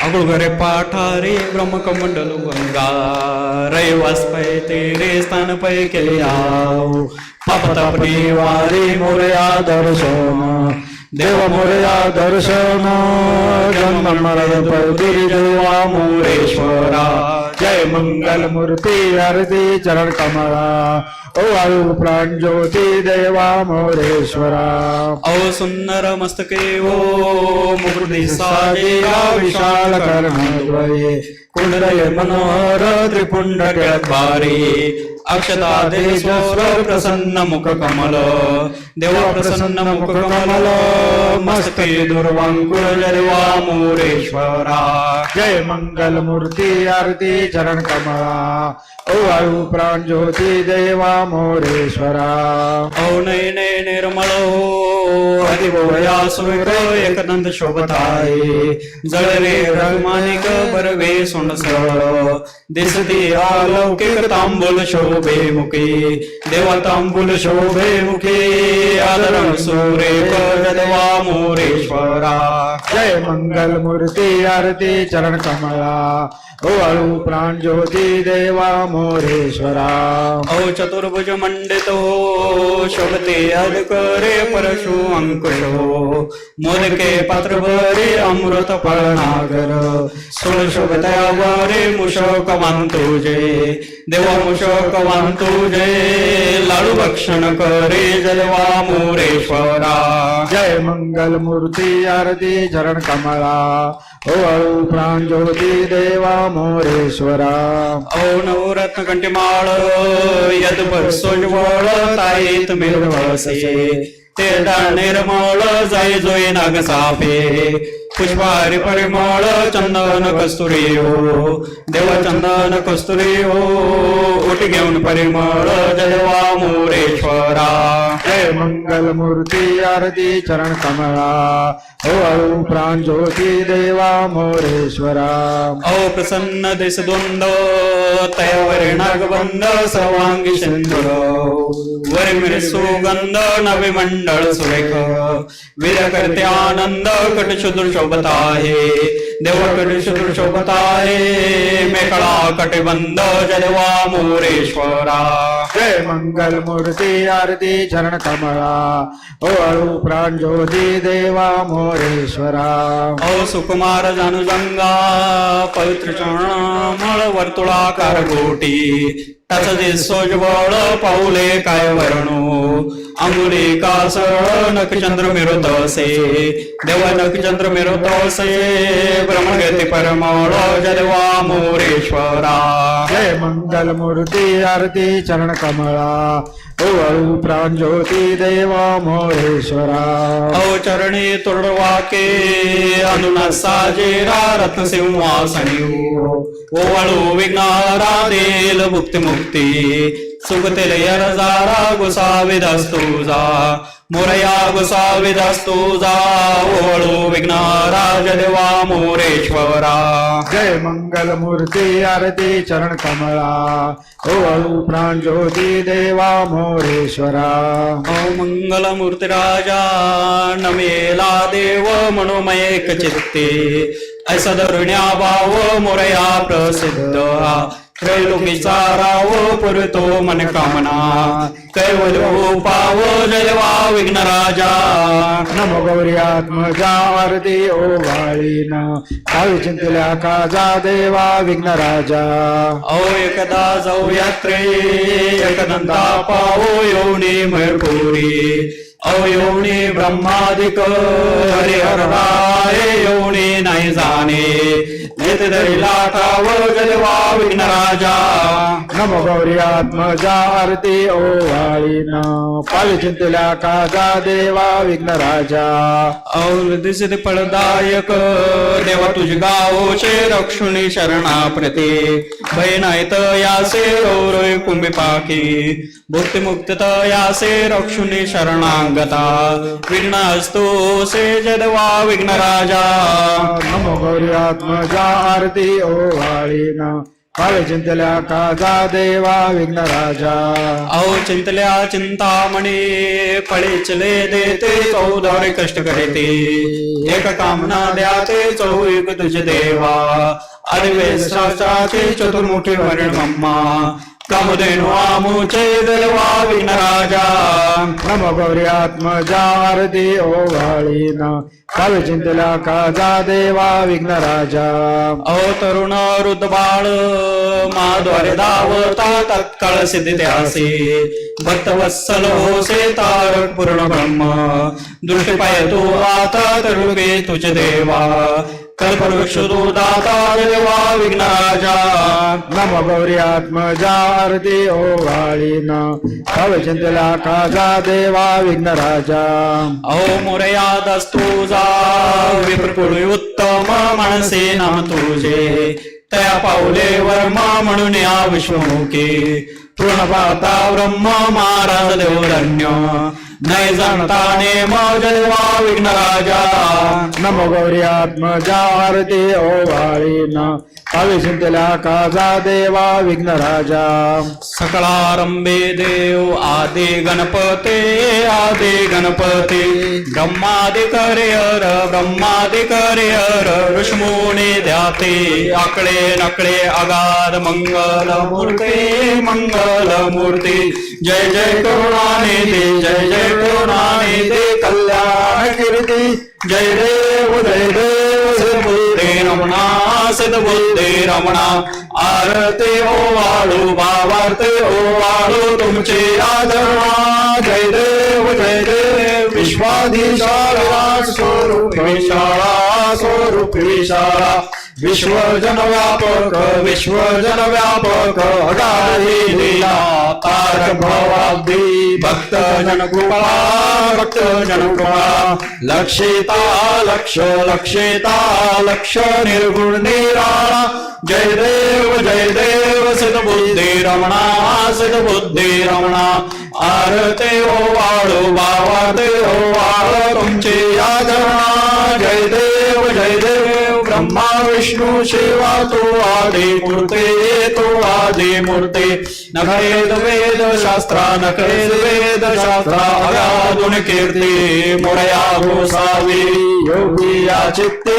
અગળ ઘરે પાઠારે બ્રહ્મ કમંડલ ગંગા રે વાસ્પય તેરે સ્થાન પે કેલિયાવ પાપ તપ નિવારે મોરયા દર્શન દેવ મોરયા દર્શન જન્મ મરણ પર ગિરિ મોરેશ્વરા. जय मंगल मूर्ती आरती चरण कमळा ओ वायू प्राण ज्योती देवा मोरेश्वरा। ओ सुंदर मस्तके ओ मुकुटी साजेया विशाल कर्णद्वये। कुंडलय मनोहर त्रिपुंड केळद्वारे अक्षता देशोर प्रसन्न मुख कमल देव प्रसन्न मुख कमल मस्ते दुर्वांकुर जलवा मोरेश्वरा जय मंगल मूर्ती आरती चरण कमला ओ वायू प्राण ज्योती देवा मोरेश्वरा। ओ नयने निर्मल। हरिभोया सुर एकदंत शोभताये। जळरे रघुमानिक बरवे सोंड दिसती दिसते अलौकिक तांबूल शोभे। मुखे देवा तांबूल शोभे मुखे आदरण सुरे जलवा मोरेश्वरा जय मंगल मूर्ती आरती चरण कमळा ओ अळू प्राण ज्योती देवा मोरेश्वरा ओ चतुर्भुज मंडितो शोभते अधिकरे परशु अंकुशो मोदके पात्र भरे अमृत फळनागर सोळ शोभतया वरे मुशक तुझे देवा मुशक तुझे लाडू भक्षण करे जलवा मोरेश्वरा. जय मंगल मूर्ती आरती चरण कमळा. ओ अळू प्राण ज्योती देवा मोरेश्वरा. ओ नवरत्न कंठीमाळ यद सोजवळ ताईत मिरवसे ते निर्मळ जाय जोय नाग साफे. पुष्पारी परिमळ चंदन कस्तुरी हो. देव चंदन कस्तुरी हो. उठ घेऊन परिमळ जलवा मोरेश्वरा. जय मंगल मूर्ती आरती चरण कमळा. हो अळू प्राण ज्योती देवा मोरेश्वरा. ओ प्रसन्न देश द्वंद तयावर नागबंद सर्वांगी सिंधुर वर मिरे सुगंध नवे मंडळ सुरेख. वीर करते आनंद कट चतुर शोभत आहे देव कट चतुर शोभत आहे कटिबंध जलवा मोरेश्वरा। जय मंगल मूर्ती आरती चरण कमळा ओ अळू प्राण ज्योती देवा मोरेश्वरा। ओ सुकुमार जानुजंगा पवित्र चरणमळ वर्तुळाकार गोटी त्याच सोजबळ पाऊले काय वर्णू? अंगुली कासळ नखचंद्र मिरुतसे देव नखचंद्र मिरुतसे ब्रह्मगती परमळ जलवा मोरेश्वरा. जय मंगल मूर्ती आरती चरण कमळा. ओ देवा मोरेश्वरा ओ चरणी तुर्डवाके अनुना साजेरा रत्न सिंहासनी ओ विघ्नारा देल मुक्ती मुक्ती सुगतेल यरजारा गोसाविदास तुझा मोरया गोसाविदास तुझा ओळू विघ्नारा जलवा मोरेश्वरा। जय मंगल मूर्ती आरती चरण कमळा ओ अळू प्राण ज्योती देवा मोरेश्वरा। ओ मंगल मूर्ती राजा नमेला देव मनोमय एक चित्ते। ऐसा धरुण्या भाव मोरया प्रसिद्ध। त्रैलोकीचा राव पुरतो मन कामना। कैवल पाव जलवा विघ्न राजा। नमो गौरी आत्मजा आरती ओ वाळीन। भावी चिंतल्या काजा देवा विघ्न राजा। ओ एकदा जाऊ यात्रे एकदंता पावो येऊनी मयूरपुरी। अवयोनी ब्रह्मादिक हरिहर राय योनी नाही जाणे. येते दरी लाटाव जलवा विघ्न राजा. नम गौरी आत्मजा आरती ओ वाळीन पाल चिंतल्या काजा देवा विघ्न राजा. औल दिसते फळदायक देवा तुझ गावचे रक्षुणी शरणा प्रते बैनायत यासे कुंभी पाकी भुक्ती मुक्त यासे रक्षुणी शरणांगता। विघ्न असतो से जदवा विघ्न राजा नमो गौरी आत्मजा आरती ओ वाळीन। भावे चिंतल्या काजा देवा विघ्न राजा अहो चिंतल्या चिंतामणी फळेचले देते चौदारे कष्ट करते। एक कामना द्या ते चौ एक तुझे देवा। अरे चतुर्मुखी वर्ण मम्मा। कामधेनु आमुचे देवा विघ्न राजा नम गौरी आत्मजा आरती ओवाळीन भावे चिंतल्या काजा देवा विघ्न राजा अहो तरुण वृद्ध माद्वारे धावता तत्काळ सिद्धी त्यासे भक्त वत्सल होसे तारक पूर्ण ब्रह्म. दृष्टी पाय तू आता तरुगे तुझे देवा. कल्पवृक्ष तू दाता देवा विघ्न राजा नम गौरी आत्मजा आरती ओवाळीन भावे चिंतल्या काजा देवा विघ्न राजा अहो मोरयादस्तुजा विप्रपुढे उत्तम माणसे नाम तुझे। तया पावले वर्मा म्हणून या विश्वमुखे। पूर्ण पाहता ब्रह्म महाराज देवरण्य। नाही जाणता नेम वा विघ्न राजा नम गौरी आत्मजा आरती भारी ना चिंतल्या काजा देवा विघ्न राजा सकळारंभे देव आदि गणपते आदि गणपते. ब्रह्मादि हर ब्रह्मादि करयर ऋषमुनी ध्याते. आकडे नकडे अगाध मंगल मूर्ते मंगल मूर्ती जय जय करुणानिधी जय जय करुणानिधी कल्याण कीर्ती. जय देव जय देव. सिद्धबुद्धे रमणा सिद्धबुद्धे रमणा आरते ओ वाळू भावार्थे ओ हो, वाळू तुमचे आदरणा जय देव जय देव विश्वाधीशाला स्वरूप विशाळा स्वरूप विशाळा विश्वजन व्यापक विश्वजन व्यापक अगारी लीला तारक भवाब्दी भक्त जन कृपा भक्त जन कृपा लक्षिता लक्ष लक्षिता लक्ष निर्गुण निराळा जय देव जय देव सिद्ध बुद्धी रमणा सिद्ध बुद्धी रमणा। आरते ओ वाळू बावाते हो वाळ तुमची आदरणा। जय देव विष्णू शिवा तो आदि मूर्ते तो आदि मूर्ते। नखेद वेद शास्त्रा नखेद वेद शास्त्रा अगाधुन कीर्ती मुरया गोसावी योगी आचित्ते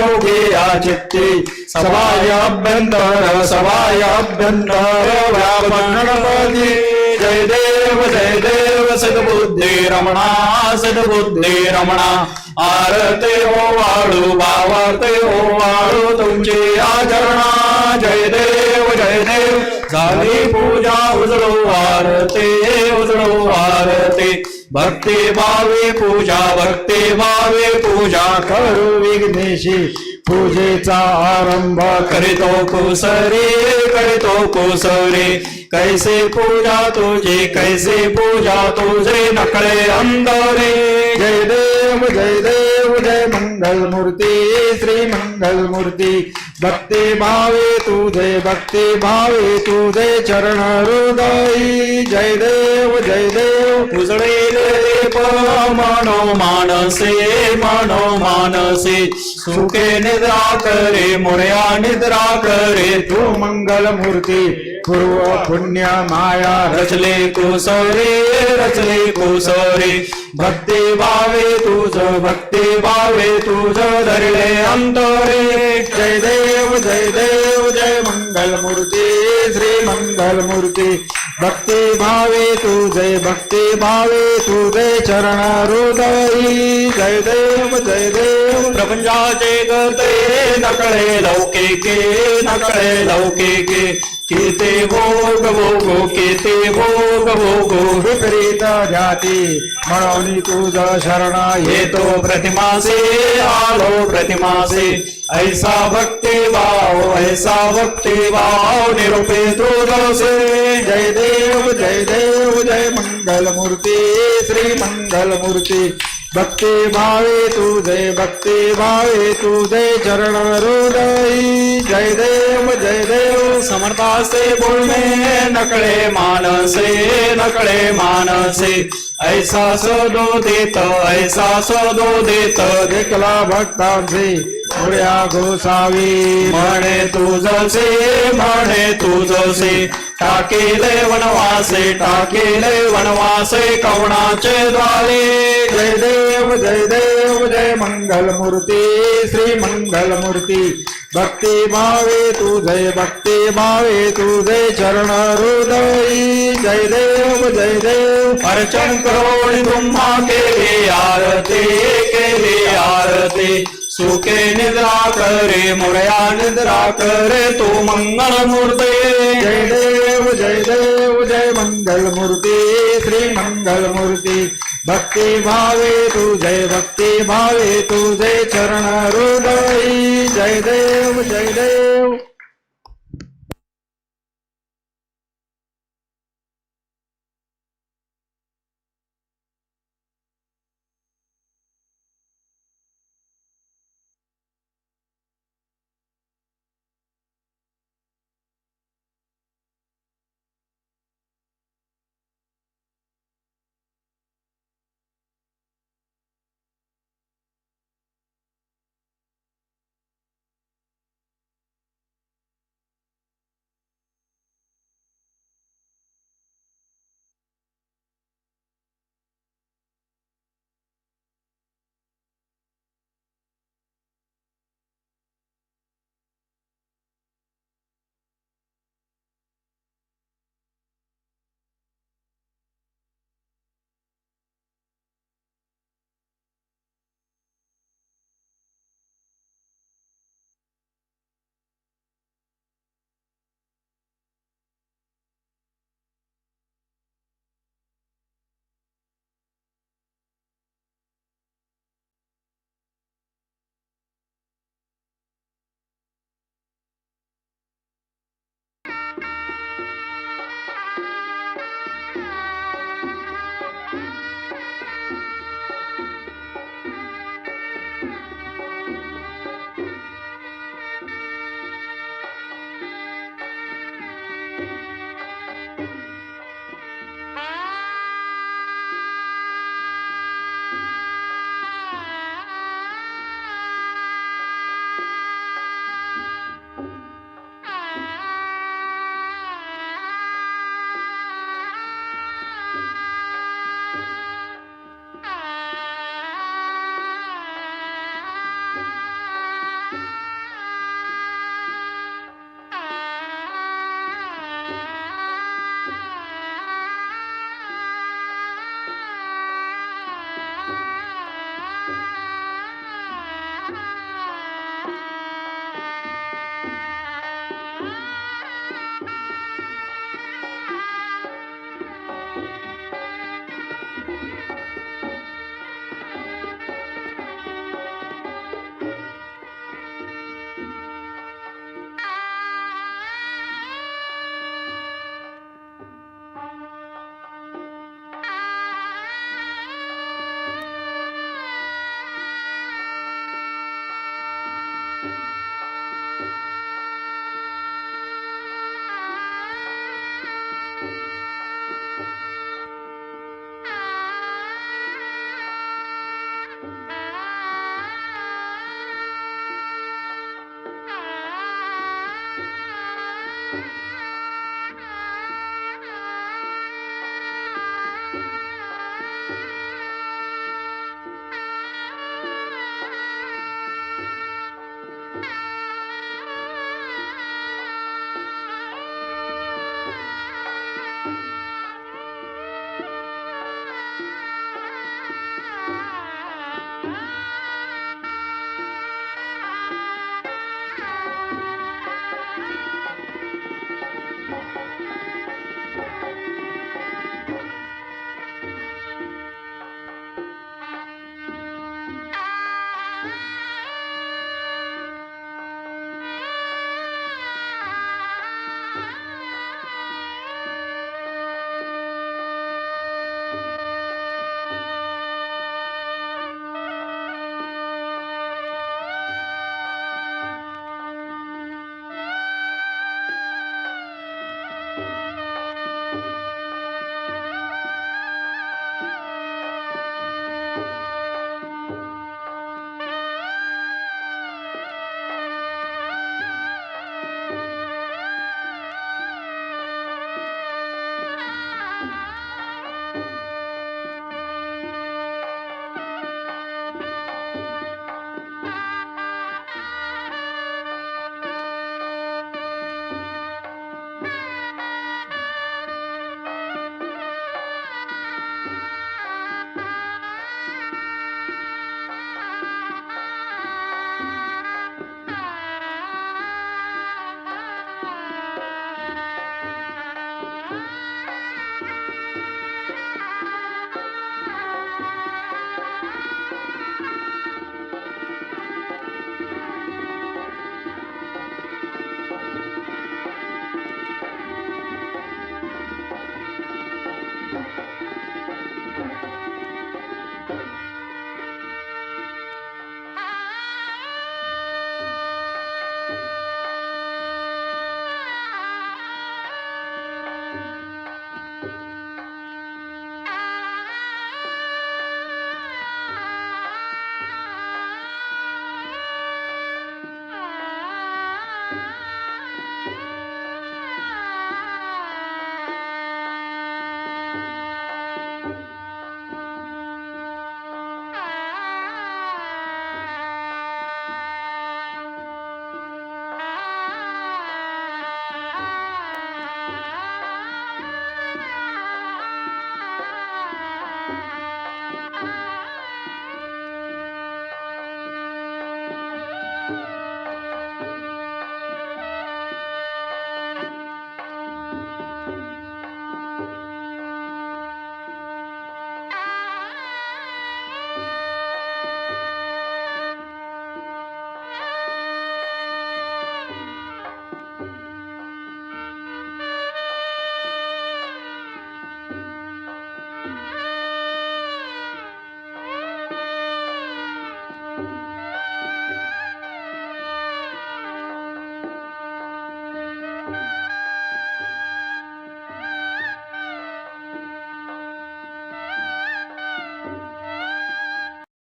योगी आचित्ते। सवाय अभ्यंतर सवाय अभ्यंतर गणपती जय देव जय देव सद्बुद्धी रमणा सद्बुद्धी रमणा। आरते हो वाळू भावार्थे हो वाळू तुमची आचरणा जय देव जय देव. झाली पूजा उजळो आरते उजळो आरते. भक्ती भावे पूजा भक्ती भावे पूजा करू विघ्नेशी. पूजेचा आरंभ करीतो कुसरे करीतो कुसरे. कैसे पूजा तुझे कैसे पूजा तुझे नकळे अंतरे जय देव जय देव जय मंगल मूर्ती श्री मंगल मूर्ती भक्ती भावे तुझे भक्ती भावे तुझे चरण हृदयी। जय देव जय देव। उजळेले दीप मनो मानसे मनो मानसे। सुखे निद्रा करे मोर्या निद्रा करे। तू मंगल मूर्ती पूर्व पुण्य माया रचले कुसरे रचले कुसरे। भक्ती भावे तुझ भक्ती भावे तुझ धरले अंतरे। जय देव जय देव जय मंगल मूर्ती श्री मंगल मूर्ती भक्ती भावे तुझे भक्ती भावे तुझे चरण हृदयी जय देव जय देव प्रपंचाचे गते नकळे लौकिके नकळे लौकिके केते भोग भोगो केते भोग भोगो। विपरीत जाती म्हणून तुझ शरणा येतो प्रतिमासे आलो प्रतिमासे। ऐसा भक्ती भाव ऐसा भक्ती भाव निरुपे तुझसे जय देव जय देव जय मंगल मूर्ती श्री मंगल मूर्ती भक्ती भावे तुझे भक्ती भावे तुझे चरण हृदयी जय देव जय देव समर्थासे बोलणे नकळे मानसे नकळे मानसे। ऐसा सदोदित ऐसा सदोदित देखला भक्तांचे पुऱ्या गोसावी म्हणे तुझसे म्हणे तुझसे टाकेले वनवासे टाकेले वनवासे कवणाचे द्वारे. जय देव जय देव जय मंगल मूर्ती श्री मंगल मूर्ती भक्ती भावे तू जय भक्ती भावे तू जय चरण हृदयी जय देव जय देव। अर्चन करोड तुम्हा केले आरती केले आरती। सुखे निद्रा करे मोरया निद्रा करे तू मंगल मूर्ती। जय देव जय देव जय मंगल मूर्ती श्री मंगल मूर्ती। भक्ती भावे तू जय भक्ती भावे तू जय चरण हृदयी जय देव जय देव।